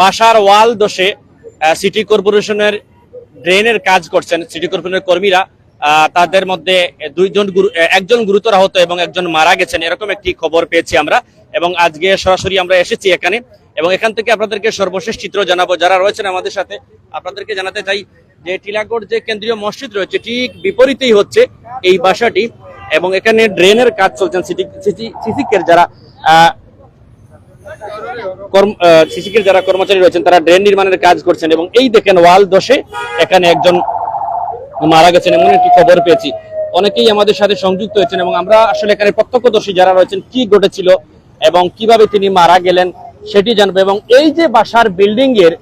বাসার ওয়াল দোষে সিটি কর্পোরেশনের ড্রেনের কাজ করছেন সিটি কর্পোরেশনের কর্মীরা। তাদের মধ্যে দুইজন একজন গুরুতর আহত এবং একজন মারা গেছেন, এরকম একটি খবর পেয়েছি আমরা। এবং আজকে সরাসরি আমরা এসেছি এখানে। এবং এখান থেকে আপনাদেরকে সর্বশেষ চিত্র জানাব। যারা রয়েছেন আমাদের সাথে, আপনাদেরকে জানাতে চাই যে টিলাগড় যে কেন্দ্রীয় মসজিদ রয়েছে, ঠিক বিপরীতেই হচ্ছে এই বাসাটি। এবং এখানে ড্রেনের কাজ চলছেন সিটি সিসিকের যারা। সিসিকের যারা কর্মচারী রয়েছেন, তারা ড্রেন নির্মাণের কাজ করছেন এবং এই দেখেন ওয়াল দোষে এখানে একজন মারা গেছেন এমন একটি খবর পেয়েছি। অনেকেই আমাদের সাথে সংযুক্ত হয়েছেন এবং আমরা আসলে এখানে প্রত্যক্ষদর্শী যারা রয়েছেন, কি ঘটেছিল এবং কীভাবে তিনি মারা গেলেন সেটি জানব এবং এই যে বাসার বিল্ডিং এর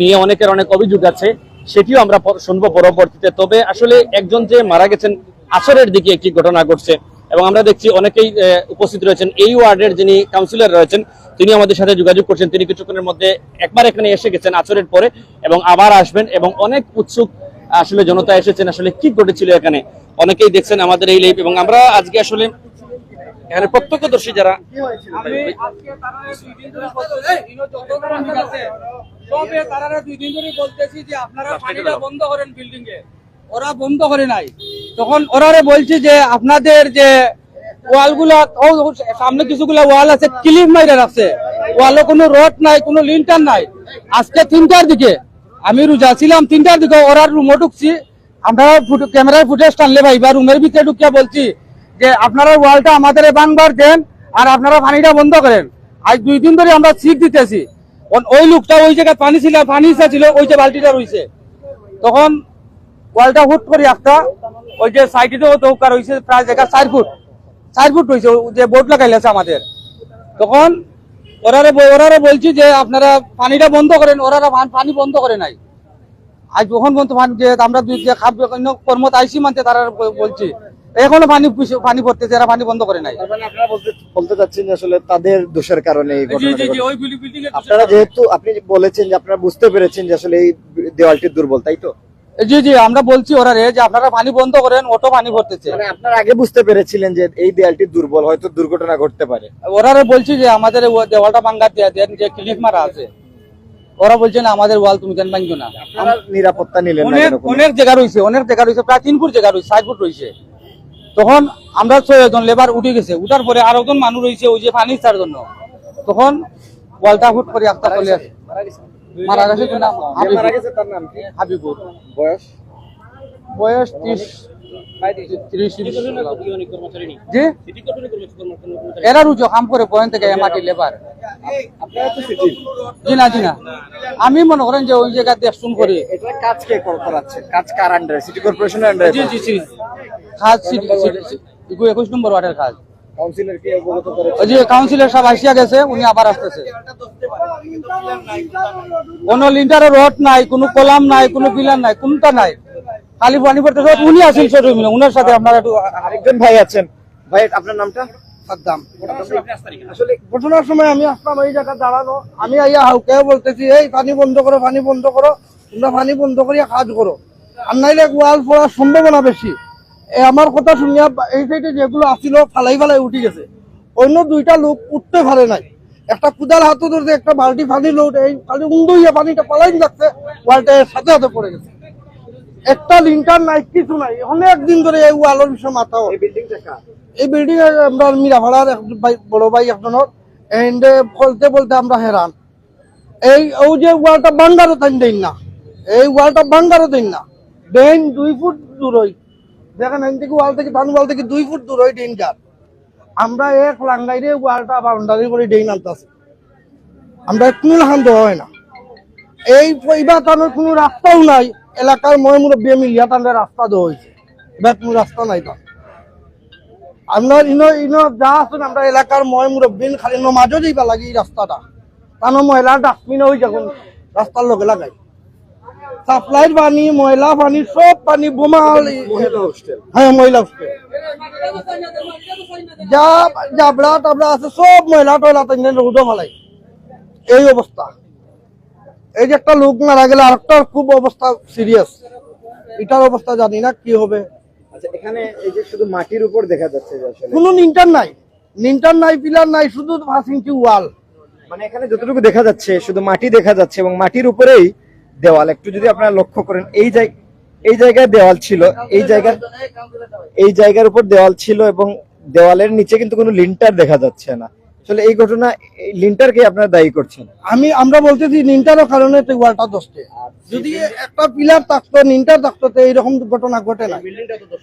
নিয়ে অনেকের অনেক অভিযোগ আছে, সেটিও আমরা শুনব পরবর্তীতে। তবে আসলে একজন যে মারা গেছেন, আসরের দিকে একটি ঘটনা ঘটছে। এবং আমরা দেখছি অনেকেই উপস্থিত রয়েছেন। এই ওয়ার্ডের যিনি কাউন্সিলর রয়েছেন তিনি আমাদের সাথে যোগাযোগ করছেন। তিনি কিছুক্ষণের মধ্যে একবার এখানে এসে গেছেন আচরের পরে এবং আবার আসবেন এবং অনেক উৎসুক আসলে জনতা এসেছেন। আসলে কি ঘটেছিল এখানে? অনেকেই দেখছেন আমাদের এই লাইভ এবং আমরা আজকে আসলে এখানে প্রত্যক্ষদর্শী যারা তারা দুই দিন ধরে বলতেছি, তারা দুই দিন ধরে যে আপনারা পানিটা বন্ধ করেন বিল্ডিং এ। ওরা বন্ধ করে নাই। তখন ওরারে বলছি যে আপনাদের যে ওয়ালগুলা ও, সামনে কিছুগুলা ওয়াল আছে, ক্লিপ মাইরে রাখছে। ওয়ালে কোনো রড নাই, কোনো লিন্টার নাই। আজকে তিনটার দিকে, আমি রোজা ছিলাম, তিনটার দিকে ওরা রুমে ঢুকছি। আমরা ক্যামেরার ফুটেজ টানলে ভাই, বা রুমের ভিতরে ঢুকিয়া বলছি যে, আপনারা ওয়ালটা আমাদের বাংবার দেন আর আপনারা পানিটা বন্ধ করেন। আজ দুই দিন ধরে আমরা শিখ দিতেছি। ওই লোকটা ওই জায়গায় পানি ছিল, পানি ইচ্ছা ছিল, ওই যে বালতিটা রয়েছে তখন ওয়ালটা হুট করে একটা ওই যে সাইডে দৌকার হয়েছে প্রায় জায়গা চার ফুট। চার ফুট হয়েছে যে বোর্ড লাগাইলে আছে আমাদের। তখন ওরারে ওরারে বলছি যে আপনারা পানিটা বন্ধ করেন ওরারা পান- পানি বন্ধ করে নাই। আজ যখন বন্ধ পানি যে আমরা দুই যে খাদ্য কর্মত আইসি মানতে তারা বলছি এখনও পানি পানি পড়তেছে এরা পানি বন্ধ করে নাই। মানে আপনারা বলতে চাচ্ছেন যে আসলে তাদের দোষের কারণে এই আপনারা যেহেতু আপনি বলেছেন যে আপনারা বুঝতে পেরেছেন যে আসলে এই দেওয়ালটি দুর্বল তাই তো? জি জি আমরা বলছি ওরারে যে আপনারা পানি বন্ধ করেন অটো পানি ভরতেছে। মানে আপনারা আগে বুঝতে পেরেছিলেন যে এই দেওয়ালটি দুর্বল হয়তো দুর্ঘটনা ঘটতে পারে। ওরারে বলছি যে আমাদের দেওয়ালটা ভাঙ্গা দেয়া দেন যে ক্লিপ মারা আছে। ওরা বলছে না আমাদের ওয়াল তুমি কেন ভাঙছো না? নিরাপত্তা নিলেন অনেক অনেক জায়গা রয়েছে অনেক জায়গা রয়েছে প্রায় তিন ফুট জায়গা রয়েছে ষাট ফুট রয়েছে। তখন আমরা ছয়জন লেবার উঠে গেছে উঠার পরে আরও একজন মানুষ রয়েছে ওই যে পানি ছাড়ার জন্য। তখন ওয়ালটা ফুট করে একটা চলে আসে। মারা গেছে মারা তার নাম কি? হাবিবুর। বয়স? বয়স ত্রিশ ত্রিশ। কর্মচারী নেই জি? সিটি কর্পোরেশনের কর্মচারী এরা রুজো কাম করে পয়েন্ট থেকে লেবার আপনারা তো জি না জি না। আমি মনে করেন যে ওই জায়গা দেখশুন করি। কাজ কে করাচ্ছে? কাজ কার আন্ডারে সিটি কর্পোরেশনের আন্ডারে জি জি জি। কাজ সিটি- সিটি- সিটি- একুশ নম্বর ওয়ার্ডের কাজ। কাউন্সিলর সব আসিয়া গেছে উনি আবার আসতেছে। কোনো লিন্টারের রড নাই কোনো কলাম নাই কোনো পিলার নাই কোনটা নাই? খালি পানি পড়তেছে উনি আছেন ছোট উনার সাথে আপনারা একটু আরেকজন ভাই আছেন। ভাই আপনার নামটা? সাদ্দাম। আসলে ঘটনার সময় আমি আসলাম এই জায়গা দাঁড়ানো আমি আইয়া হাউকে বলতেছি এই পানি বন্ধ করো পানি বন্ধ করো তোমরা পানি বন্ধ করিয়া কাজ করো। আর নাইলে ওয়াল পড়ার সম্ভাবনা বেশি। আমার কথা শুনিয়া এই সাইডে যেগুলো আসিল ফালাই ফালাই উঠে গেছে। অন্য দুইটা লোক উঠতে পারে নাই। একটা কুদাল হাতে ধরছে একটা বালতি পানি লোট এই খালি উন্দু হইয়া পানিটা পালাই যাচ্ছে ওয়ালটা সাথে সাথে পড়ে গেছে। একটা লিন্টার নাই কিছু নাই। অনেক দিন ধরে এই ওয়ালের বিষয়ে মাথা। এই বিল্ডিংটা এই বিল্ডিং আমরা মিরাভাড়ার বড় ভাই একজনের। এন্ডে বলতে বলতে আমরা হেরান। এই ওই যে ওয়ালটা বাঙ্গারও দেন না। এই ওয়ালটা বাঙ্গারও দেন না। ডেন দুই ফুট দূর হই দেখেন এন থেকে ওয়াল থেকে ওয়াল থেকে দুই ফুট দূর ডেনটার আমরা এক লাঙ্গাইরে ওয়ালটা বাউন্ডারি করে আনতেছি। আমরা কোনো দেওয়া হয় না। এই এইবার কোনো রাস্তাও নাই, এলাকার মই মুরব্বী মিলিয়া তাদের রাস্তা দেওয়া হয়েছে। এবার কোনো রাস্তা নাই তার। আমরা ইনো ইনো যা আছেন আমরা এলাকার ময় মুরব্বিন খালি নমাজও দিবা লাগে এই রাস্তাটা। তানো ময়লা ডাস্টবিন হয়ে যখন রাস্তার লগে লাগাই। সাপ্লাইর পানি ময়লা পানি সব পানি বোমাল। মহিলা হোস্টেল হ্যাঁ হচ্ছে যা জাবড়া টাবড়া আছে সব ময়লা টয়লা তাই রোদ মালাই। এই অবস্থা। এই যে একটা লোক মারা গেলে আরেকটা খুব অবস্থা সিরিয়াস এটার অবস্থা জানি না কি হবে? আচ্ছা এখানে এই যে শুধু মাটির উপর দেখা যাচ্ছে কোনো নিন্টার নাই। নিন্টার নাই পিলার নাই শুধু পাঁচ ইঞ্চি ওয়াল মানে এখানে যতটুকু দেখা যাচ্ছে শুধু মাটি দেখা যাচ্ছে এবং মাটির উপরেই দেওয়াল। একটু যদি আপনারা লক্ষ্য করেন এই এই জায়গায় দেওয়াল ছিল। এই জায়গার এই জায়গার উপর দেওয়াল ছিল এবং দেওয়ালের নিচে কিন্তু কোনো লিন্টার দেখা যাচ্ছে না। আসলে এই ঘটনা লিন্টারকে আপনারা দায়ী করছেন? আমি আমরা বলতেছি নিনটারও কারণে তো ওয়ালটা দোষে যদি একটা পিলার থাকতো নিনটার থাকতো তো এইরকম ঘটনা ঘটে না।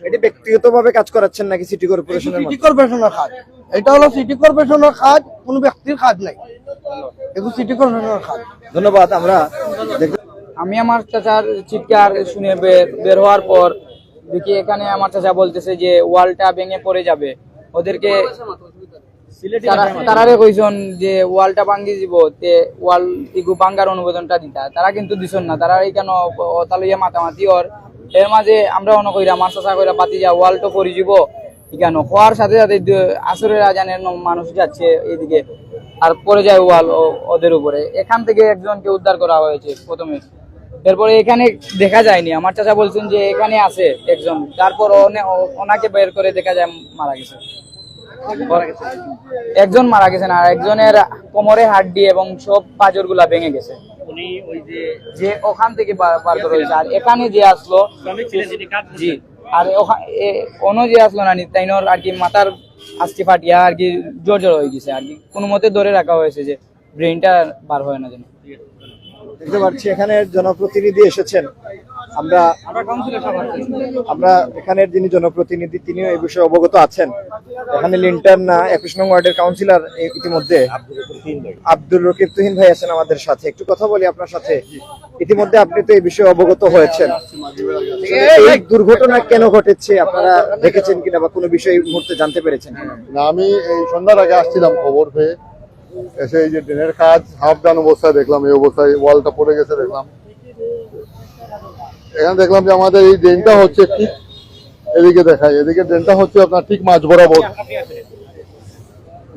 এটি ব্যক্তিগতভাবে কাজ করাচ্ছেন নাকি সিটি কর্পোরেশনের সিটি কর্পোরেশনের কাজ। এটা হলো সিটি কর্পোরেশনের কাজ কোনো ব্যক্তির কাজ নাই। কিন্তু সিটি কর্পোরেশনের কাজ। ধন্যবাদ আমরা আমি আমার চাচার চিৎকার শুনে বের হওয়ার পর দেখি এখানে আমার চাচা বলতেছে যে ওয়ালটা ভেঙে পড়ে যাবে। ওদেরকে তারা- তারারে কইছন যে ওয়ালটা ভাঙ্গি দিব, তে ওয়াল ইগু ভাঙ্গার অনুমোদনটা দিতা। তারা কিন্তু দিছন না, তারা এখানে অতালইয়া মাতামাতি ওর। এর মাঝে আমরা অন কইরা আমার চাচা কইরা পাতি যা, ওয়াল তো পরি যাব। কেন হওয়ার সাথে সাথে আসরের আজানের মানুষ যাচ্ছে এইদিকে। আর পরে যায় ওয়াল ওদের উপরে। এখান থেকে একজনকে উদ্ধার করা হয়েছে প্রথমে। এরপরে এখানে দেখা যায়নি। আমার চাচা বলছেন যে এখানে আছে একজন। তারপর ওনাকে বের করে দেখা যায় মারা গেছে। একজন মারা গেছেন আর একজনের কোমরে হাড্ডি এবং সব পাজরগুলা ভেঙে গেছে। যে ওখান থেকে বার- করা হয়েছে। আর এখানে যে আসলো জি। আর অন্য যে আসলো না তাইনর আর কি মাথার আস্তি ফাটিয়া আর কি জোর জোর হয়ে গেছে। আর কি কোনো মতে ধরে রাখা হয়েছে যে ব্রেনটা বার হয় না যেন। দেখতে পাচ্ছি এখানে জনপ্রতিনিধি এসেছেন। আমরা আমরা এখানের যিনি জনপ্রতিনিধি, তিনিও এই বিষয়ে অবগত আছেন। এখানে লিন্টার না একুশ নং ওয়ার্ডের কাউন্সিলর ইতিমধ্যে আব্দুল রকিব তুহিন ভাই আছেন আমাদের সাথে। একটু কথা বলি আপনার সাথে। ইতিমধ্যে আপনি তো এই বিষয়ে অবগত হয়েছেন। এই দুর্ঘটনা কেন ঘটেছে? আপনারা দেখেছেন কিনা বা কোনো বিষয় মুহূর্তে জানতে পেরেছেন না, আমি এই সন্ধ্যার আগে আসছিলাম খবর পেয়ে। এসে এই যে ড্রেনের কাজ হাফ ডান অবস্থায় দেখলাম, এই অবস্থায় ওয়ালটা পড়ে গেছে, দেখলাম। এখানে দেখলাম যে আমাদের এই ড্রেনটা হচ্ছে ঠিক এদিকে দেখায়। এদিকে ড্রেনটা হচ্ছে আপনার ঠিক মাঝ বরাবর।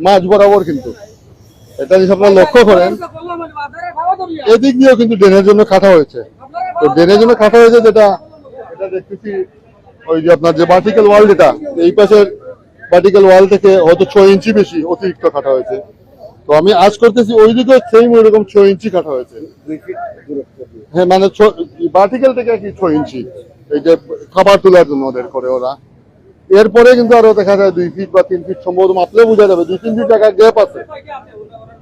মাঝ বরাবর কিন্তু। এটা যদি আপনারা লক্ষ্য করেন, এদিক দিয়েও কিন্তু ড্রেনের জন্য কাটা হয়েছে। তো ড্রেনের জন্য কাটা হয়েছে যেটা, এটা দেখতেছি ওই যে আপনার যে ভার্টিক্যাল ওয়াল যেটা, এই পাশের ভার্টিক্যাল ওয়াল থেকে হয়তো ছয় ইঞ্চি বেশি অতিরিক্ত কাটা হয়েছে। তো আমি আজ করতেছি ওই দিকে সেম ওইরকম ছয় ইঞ্চি কাটা হয়েছে। হ্যাঁ মানে ভার্টিক্যাল থেকে কি ছয় ইঞ্চি। এই যে খাবার তোলার জন্য ওদের করে ওরা। এরপরে কিন্তু আরও দেখা যায় দুই ফিট বা তিন ফিট সম্ভবত মাপলে বোঝা যাবে দুই তিন ফিট টাকা গ্যাপ আছে।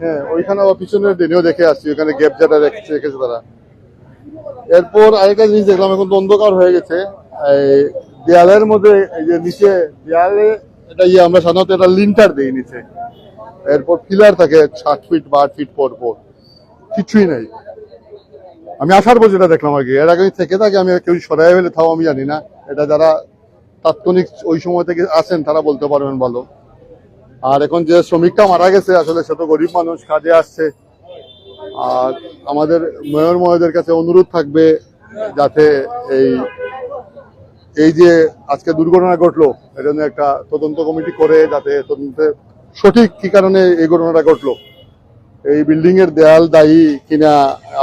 হ্যাঁ ওইখানে আবার পিছনের ডেনেও দেখে আসছি ওইখানে গ্যাপ যেটা রেখেছে রেখেছে তারা। এরপর আরেকটা জিনিস দেখলাম এখন অন্ধকার হয়ে গেছে। এই দেয়ালের মধ্যে এই যে নিচে দেয়ালে এটা ইয়ে আমরা সাধারণত এটা লিন্টার দিই নিচে। এরপর পিলার থাকে, সাত ফিট বা আট ফিট পর পর। কিছুই নাই। আমি আসার পর যেটা দেখলাম আগে। এর আগে থেকে থাকে, আমি কেউ সরাই ফেলে তাও আমি জানি না। এটা যারা তাৎক্ষণিক ওই সময় থেকে আসেন, তারা বলতে পারবেন ভালো। আর এখন যে শ্রমিকটা মারা গেছে, আসলে সে তো গরিব মানুষ, কাজে আসছে। আর আমাদের মেয়র মহোদয়ের কাছে অনুরোধ থাকবে যাতে এই এই যে আজকে দুর্ঘটনা ঘটলো এর জন্য একটা তদন্ত কমিটি করে যাতে তদন্তে সঠিক কি কারণে এই ঘটনাটা ঘটলো? এই বিল্ডিং এর দেয়াল দায়ী কিনা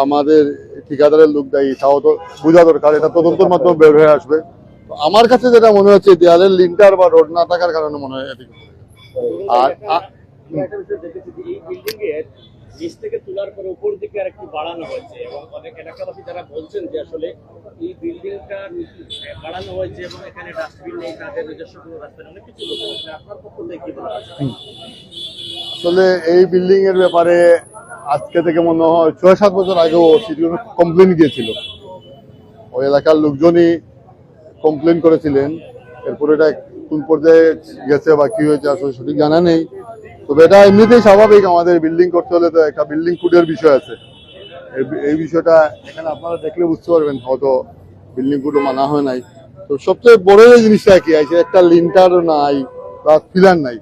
আমাদের ঠিকাদারের লোক দায়ী তাও তো বোঝা দরকার, এটা তদন্তের মাধ্যমে বের হয়ে আসবে। তো আমার কাছে যেটা মনে হচ্ছে দেয়ালের লিন্টার বা রোড না থাকার কারণে মনে হয় আর নিচ থেকে তোলার পরে উপর দিকে আর একটু বাড়ানো হয়েছে এবং অনেক এলাকাবাসী যারা বলছেন যে আসলে এই বিল্ডিংটা বাড়ানো হয়েছে এবং এখানে ডাস্টবিন নেই, তাদের নিজস্ব কোনো রাস্তা অনেক কিছু বলছেন আপনার পক্ষ থেকে কি বলা আসলে এই বিল্ডিং এর ব্যাপারে আজকে থেকে মনে হয় ছয় সাত বছর আগেও সিটি কমপ্লেন গিয়েছিল। ওই এলাকার লোকজনই কমপ্লেন করেছিলেন। এরপরে এটা কোন পর্যায়ে গেছে বা কি হয়েছে আসলে সঠিক জানা নেই। তবে এটা এমনিতেই স্বাভাবিক আমাদের বিল্ডিং করতে হলে তো একটা বিল্ডিং কোডের বিষয় আছে। এই- বিষয়টা এখানে আপনারা দেখলে বুঝতে পারবেন হয়তো বিল্ডিং কোডও মানা হয় নাই। তো সবচেয়ে বড় যে জিনিসটা কি আছে একটা লিন্টারও নাই বা পিলার নাই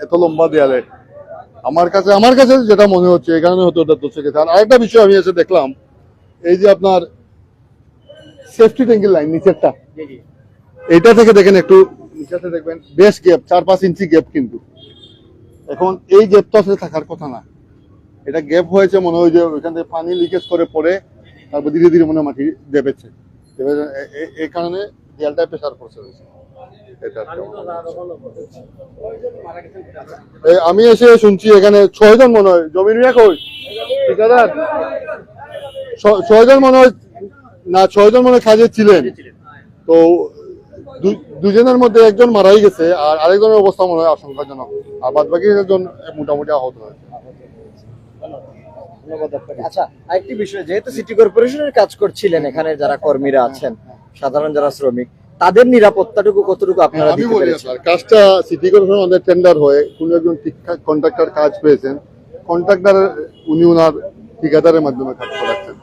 এত লম্বা দেয়ালে। আমার কাছে আমার কাছে যেটা মনে হচ্ছে এই কারণে হয়তো ওটা দোষে গেছে। আর আরেকটা বিষয় আমি এসে দেখলাম এই যে আপনার সেফটি ট্যাঙ্কের লাইন নিচেরটা এইটা থেকে দেখেন একটু নিচেতে দেখবেন বেশ গ্যাপ চার পাঁচ ইঞ্চি গ্যাপ কিন্তু। এখন এই গ্যাপটা আসলে থাকার কথা না এটা গ্যাপ হয়েছে মনে হয় যে ওইখান থেকে পানি লিকেজ করে পড়ে তারপর ধীরে ধীরে মনে মাটি দেবেছে। এই কারণে দেয়ালটায় প্রেশার পড়ছে আমি এসে শুনছি এখানে ছয়জন মনে হয়। জমি নিয়ে কই? ঠিকাদার? ছয়জন মনে হয় না ছয়জন মনে হয় কাজে ছিলেন। তো দুজনের মধ্যে একজন মারাই গেছে আর আরেকজনের অবস্থা মনে হয় আশঙ্কাজনক। আর বাদ বাকি একজন মোটামুটি আহত হয়েছে। আচ্ছা আরেকটি বিষয় যেহেতু সিটি কর্পোরেশনের কাজ করছিলেন এখানে যারা কর্মীরা আছেন সাধারণ যারা শ্রমিক তাদের নিরাপত্তাটুকু কতটুকু আপনারা আমি বলি কাজটা সিটি কর্পোরেশন আমাদের টেন্ডার হয়ে কোন একজন কন্ট্রাক্টর কাজ পেয়েছেন কন্ট্রাক্টর উনি ওনার ঠিকাদারের মাধ্যমে কাজ করাচ্ছেন।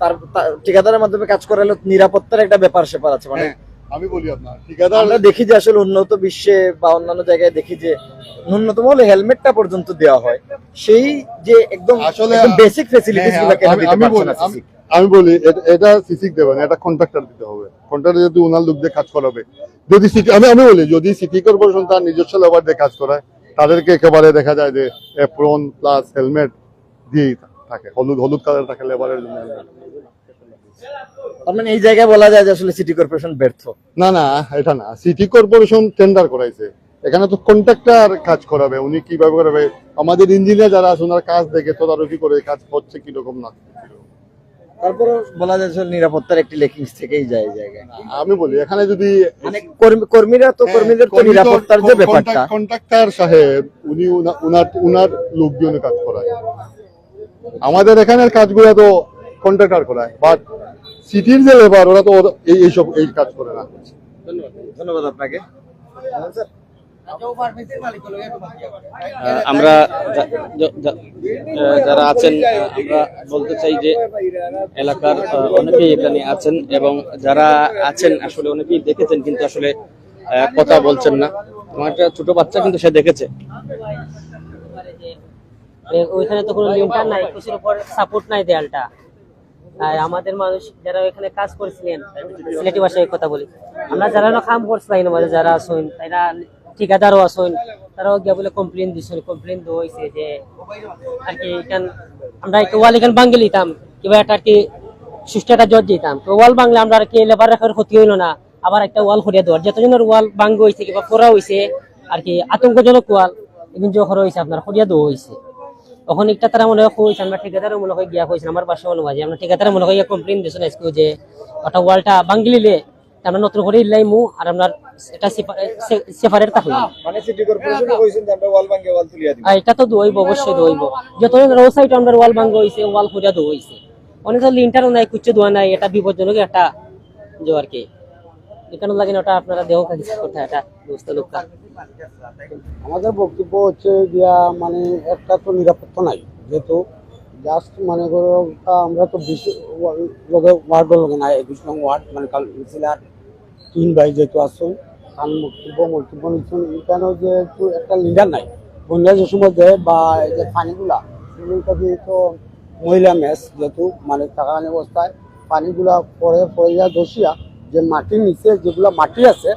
তার ঠিকাদারের মাধ্যমে কাজ করালে নিরাপত্তার একটা ব্যাপার স্যাপার আছে মানে হ্যাঁ, আমি বলি আপনার ঠিকাদার আমরা দেখি যে আসলে উন্নত বিশ্বে বা অন্যান্য জায়গায় দেখি যে ন্যূনতম হলে হেলমেটটা পর্যন্ত দেওয়া হয়। সেই যে একদম আসলে বেসিক ফেসিলিটিস হ্যাঁ, গুলো কেন আমি- বলি আমি- বলি এটা- সিসিক দেবে না এটা কন্ট্রাক্টর দিতে হবে। কন্ট্রাক্টর যদি ওনার লোক দিয়ে কাজ করাবে। যদি সিটি আমি আমি বলি যদি সিটি কর্পোরেশন তার নিজস্ব লেবার দিয়ে কাজ করায় তাদেরকে একেবারে দেখা যায় যে এপ্রন প্লাস হেলমেট দিয়েই থাকে হলুদ হলুদ কালার থাকে লেবারের জন্য। তার মানে এই জায়গায় বলা যায় যে আসলে সিটি কর্পোরেশন ব্যর্থ। না না এটা না। সিটি কর্পোরেশন টেন্ডার করাইছে। এখানে তো কন্ট্রাক্টর কাজ করাবে উনি কীভাবে করাবে? আমাদের ইঞ্জিনিয়ার যারা আছে ওনার কাজ দেখে তদারকি করে কাজ হচ্ছে কীরকম না তারপরে বলা যায় নিরাপত্তার একটি লেকিংস থেকেই যায় জায়গায়। আমি বলি এখানে যদি মানে কর্মী- কর্মীরা তো কর্মীদের তো নিরাপত্তার যে ব্যাপারটা। কন্ট্রাক্টর সাহেব উনি উনার উনার লোক দিয়ে উনি কাজ করায়। আমাদের এখানের কাজগুলো তো কন্ট্রাক্টর করায়। বাট সিটির যে লেবার ওরা তো এই এইসব এই কাজ করে না। ধন্যবাদ। আপনাকে। আমরা যা- যা- যা- আহ, যারা আছেন আমরা বলতে চাই যে এলাকার অনেকেই এখানে আছেন এবং যারা আছেন আসলে অনেকেই দেখেছেন কিন্তু আসলে কথা বলছেন না। আমার একটা ছোট বাচ্চা কিন্তু সে দেখেছে। ওইখানে তো কোনো লিঙ্টার নাই কিছুর উপর সাপোর্ট নাই দেয়ালটা। তাই আমাদের মানুষ যারা ওইখানে কাজ করছিলেন, সিলেটি ভাষায় কথা বলি। আমরা যারা কাম করছি তাই আমাদের যারা আসুন তাইরা ঠিকাদারও আসুন তারাও গিয়া বলে কমপ্লেন দিছেন কমপ্লেন দেওয়া হয়েছে যে আর কি এখান, আমরা ওয়াল এখান ভাঙ্গে লিতাম কিবা একটা আর কি সুষ্ঠু একটা জজ দিতাম। তো ওয়াল বাংলা আমরা আর কি লেবার রাখার ক্ষতি হইল না, আবার একটা ওয়াল করিয়া দেওয়ার। যতজনের ওয়াল ভাঙ্গ হয়েছে কিবা করা হয়েছে আর কি আতঙ্কজনক ওয়াল এদিন যে করা হয়েছে আপনার করিয়া দেওয়া হয়েছে তখন একটা তারা মনে হয় কইছে আমরা ঠিকাদারও মনে হয় গিয়া কইছে আমার বাসা অনুবাদে আমরা ঠিকাদারে মনে হয় কমপ্লেন দিয়েছেন আজকে যে ওটা ওয়ালটা ভাঙ্গিলিলে আমরা নতুন করে ইলাইমু আর আপনার এটা থাকলাম মানে সিটি কর্পোরেশন কইছেন যে আমরা ওয়াল ভাঙ্গে ওয়াল তুলিয়া দিব। এটা তো দইব অবশ্যই দইব। যত রো সাইড আমরা ওয়াল ভাঙ্গ হইছে ওয়াল খুঁজা দো হইছে অনেক তো লিন্টারও নাই কুচ্ছ দোয়া নাই এটা বিপজ্জনক একটা যে আর কি। এখানে লাগে না ওটা আপনারা দেহ কাজ কথা এটা ব্যবস্থা লোকটা আমাদের বক্তব্য হচ্ছে গিয়া মানে একটা তো নিরাপত্তা নাই, যেহেতু জাস্ট মানে করো আমরা তো বিশ লগে ওয়ার্ডের লগে নাই একুশ নং ওয়ার্ড মানে কাউন্সিলার তিন ভাই যেহেতু আসুন কারণ বক্তব্য বক্তব্য নিচ্ছেন এখানেও যেহেতু একটা লিডার নাই। বন্যা যে সময় বা এই যে পানিগুলা সেগুলোটা যেহেতু মহিলা মেস, যেহেতু মানে থাকা অবস্থায়, পানিগুলা পরে পরে যা দোষিয়া যে মাটির নিচে যেগুলো মাটি আছে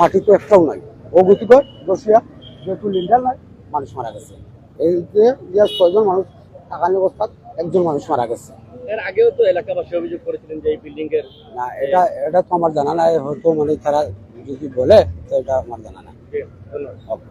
মাটি তো একটাও নাই। ও গতিকর দোষিয়া যেহেতু লিন্ডার নাই মানুষ মারা গেছে। এই যে ইয়ার ছয়জন মানুষ থাকার অবস্থা একজন মানুষ মারা গেছে। এর আগেও তো এলাকাবাসী অভিযোগ করেছিলেন যে এই বিল্ডিং এর না এটা এটা তো আমার জানা নাই হয়তো মানে তারা যদি বলে তো এটা আমার জানা নাই। ধন্যবাদ।